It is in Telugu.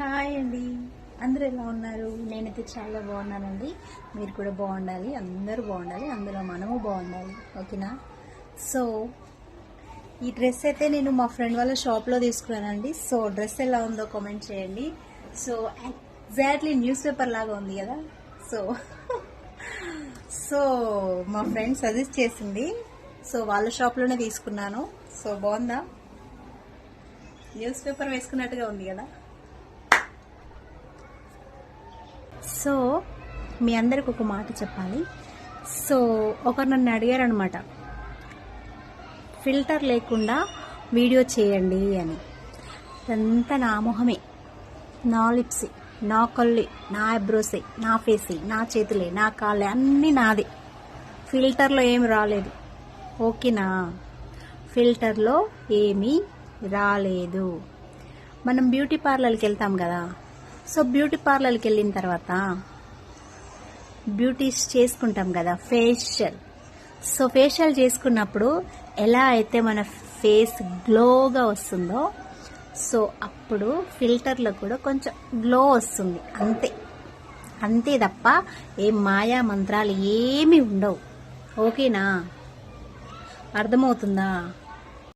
హాయ్ అండి. అందరూ ఎలా ఉన్నారు? నేనైతే చాలా బాగున్నానండి. మీరు కూడా బాగుండాలి. అందరూ బాగుండాలి. అందులో మనము బాగుండాలి. ఓకేనా? సో ఈ డ్రెస్ అయితే నేను మా ఫ్రెండ్ వాళ్ళ షాప్లో తీసుకున్నానండి. సో డ్రెస్ ఎలా ఉందో కామెంట్ చేయండి. సో ఎగ్జాక్ట్లీ న్యూస్ పేపర్ లాగా ఉంది కదా? సో సో మా ఫ్రెండ్ సజెస్ట్ చేసింది. సో వాళ్ళ షాప్లోనే తీసుకున్నాను. సో బాగుందా? న్యూస్ పేపర్ వేసుకున్నట్టుగా ఉంది కదా? సో మీ అందరికి ఒక మాట చెప్పాలి. సో ఒకరు నన్ను అడిగారు అనమాట ఫిల్టర్ లేకుండా వీడియో చేయండి అని. అంతా నా మొహమే నా లిప్సే నా కళ్ళు నా ఐబ్రోసే నా ఫేసే నా చేతులే నా కాళ్ళే అన్నీ నాదే. ఫిల్టర్లో ఏమి రాలేదు. ఓకేనా? ఫిల్టర్లో ఏమీ రాలేదు. మనం బ్యూటీ పార్లర్కి వెళ్తాం కదా సో బ్యూటీ పార్లర్కి వెళ్ళిన తర్వాత బ్యూటీస్ చేసుకుంటాం కదా ఫేషియల్. సో ఫేషియల్ చేసుకున్నప్పుడు ఎలా అయితే మన ఫేస్ గ్లోగా వస్తుందో సో అప్పుడు ఫిల్టర్లో కూడా కొంచెం గ్లో వస్తుంది అంతే. అంతే తప్ప ఏ మాయా మంత్రాలు ఏమీ ఉండవు. ఓకేనా? అర్థమవుతుందా?